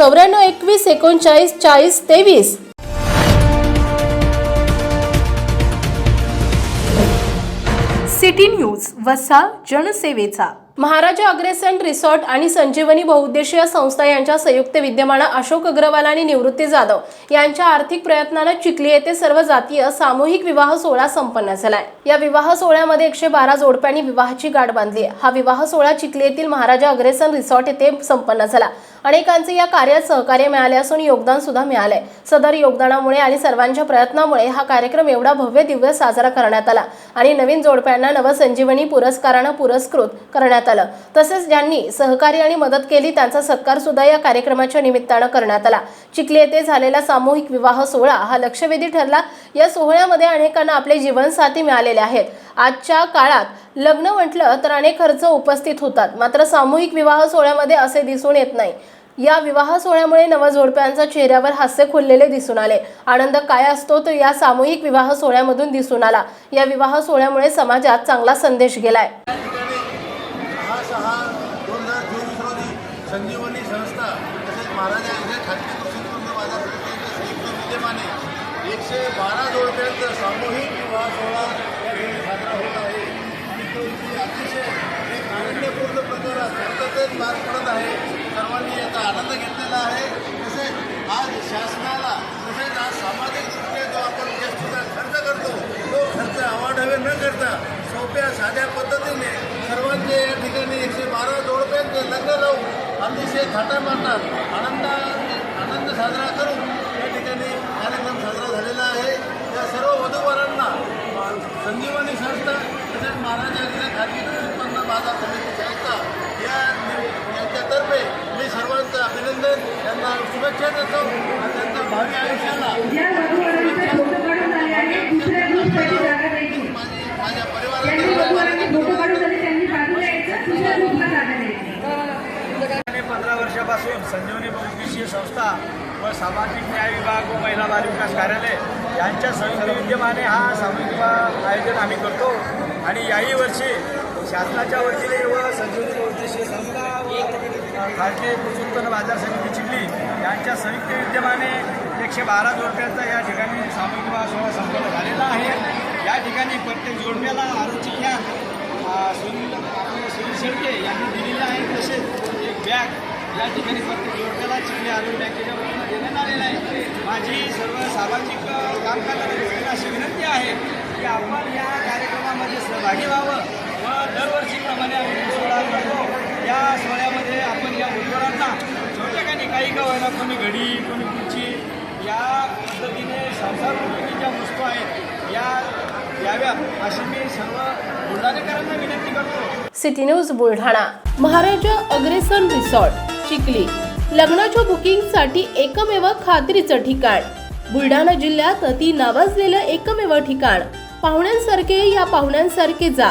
चौऱ्याण्णव एकवीस एकोणचाळीस चाळीस तेवीस. सिटी न्यूज वसा जनसेवेचा. महाराजा अग्रेसन रिसॉर्ट आणि संजीवनी बहुउद्देशीय संस्था यांच्या संयुक्त विद्यमानं अशोक अग्रवाल आणि निवृत्ती जाधव यांच्या आर्थिक प्रयत्नानं चिखली येथे सर्व जातीय सामूहिक विवाह सोहळा संपन्न झालाय. या विवाह सोहळ्यामध्ये एकशे बारा जोडप्यांनी विवाहाची गाठ बांधली. हा विवाह सोहळा चिखली येथील महाराजा अग्रेसन रिसॉर्ट येथे संपन्न झाला. अनेकांचे या कार्यात सहकार्य मिळाले असून योगदान सुद्धा मिळाले सदर योगदानामुळे आणि सर्वांच्या प्रयत्नामुळे हा कार्यक्रम एवढा भव्य दिव्य साजरा करण्यात आला आणि नवीन जोडप्यांना नवसंजीवनी पुरस्कारानं पुरस्कृत करण्यात आलं. तसेच ज्यांनी सहकार्य आणि मदत केली त्यांचा सत्कार सुद्धा या कार्यक्रमाच्या निमित्तानं करण्यात आला. चिखली येथे झालेला सामूहिक विवाह सोहळा हा लक्षवेधी ठरला. या सोहळ्यामध्ये अनेकांना आपले जीवनसाथी मिळालेले आहेत. आजच्या काळात लग्न म्हटलं तर अनेक खर्च उपस्थित होतात. मात्र सामूहिक विवाह सोहळ्यामध्ये असे दिसून येत नाही. या विवाह सोहळ्यामुळे नवजोडप्यांच्या चेहऱ्यावर हास्य खुललेले दिसून आले. आनंद काय असतो तो या सामूहिक विवाह सोहळ्यामधून दिसून आला. या विवाह सोहळ्यामुळे समाजात चांगला संदेश गेलाय. संजीवनी संस्था तसेच महाराजा खाजगी कृषी उत्पन्न बाजार समितीच्या संयुक्त विद्यमाने एकशे बारा जोडप्यांचा सामूहिक विवाह सोहळा होत आहे आणि तो अतिशय एक आनंदपूर्ण प्रकारात भारतातच पार पडत आहे सर्वांनी याचा आनंद घेतलेला आहे तसेच आज शासनाला तसेच आज सामाजिक दृष्ट्या जो आपण व्यक्तीचा खर्च करतो तो खर्च आवाढावे न करता सोप्या साध्या पद्धतीने सर्वांचे या ठिकाणी एकशे बारा जोडप्यांचे लग्न लावून अतिशय थाटामाटात आनंद आनंद साजरा करून या ठिकाणी कार्यक्रम साजरा झालेला आहे या सर्व वधूवरांना अ, संजीवनी संस्था तसेच महाराजांच्या खाजगी उत्पन्न बाजार समिती संस्था या यांच्यातर्फे मी सर्वांचं अभिनंदन आणि त्यांच्या भावी आयुष्याला माझी माझ्या परिवारात आणि पंधरा वर्षापासून संजीवनी बहुउद्देशीय संस्था व सामाजिक न्याय विभाग व महिला बाल विकास कार्यालय यांच्या संयुक्त विद्यमाने हा सामूहिक आयोजन आम्ही करतो. आणि याही वर्षी शासनाच्या वतीने व संजीवनी बहुउद्देशीय संस्था व भारतीय कृषी उत्पन्न बाजार समिती चिखली यांच्या संयुक्त विद्यमाने एकशे बारा जोडप्यांचा या ठिकाणी सामूहिक विवाह सोहळा संपन्न झालेला आहे. या ठिकाणी प्रत्येक जोडप्याला आरोग्य घ्या सुनील आपले सुनील शेळके यांनी दिलेलं आहे. तसेच एक बॅग या ठिकाणी प्रत्येक जोडप्याला चिखली आरोग्य बँकेच्या वतीनं देण्यात आलेलं आहे. माझी सर्व सामाजिक अ, काम करणाऱ्या अशी विनंती आहे की आपण या कार्यक्रमामध्ये सहभागी व्हावं व दरवर्षीप्रमाणे आम्ही सोहळा करतो. या सोहळ्यामध्ये आपण या उमेदवारांना छोट्या काही का होईना कोणी घडी कोणी खुर्ची या पद्धतीने संसार ज्या वस्तू आहेत या याव्या अशी मी सर्व बुलढाणेकरांना विनंती करतो. City news Buldhana. Maharaja Agrasen resort Chikhli. लग्नाच्या बुकिंगसाठी एकमेव खात्रीचं ठिकाण. बुलढाणा जिल्ह्यात अति नावाजलेलं एकमेव ठिकाण. पाहुण्यांसारखे या पाहुण्यांसारखे जा.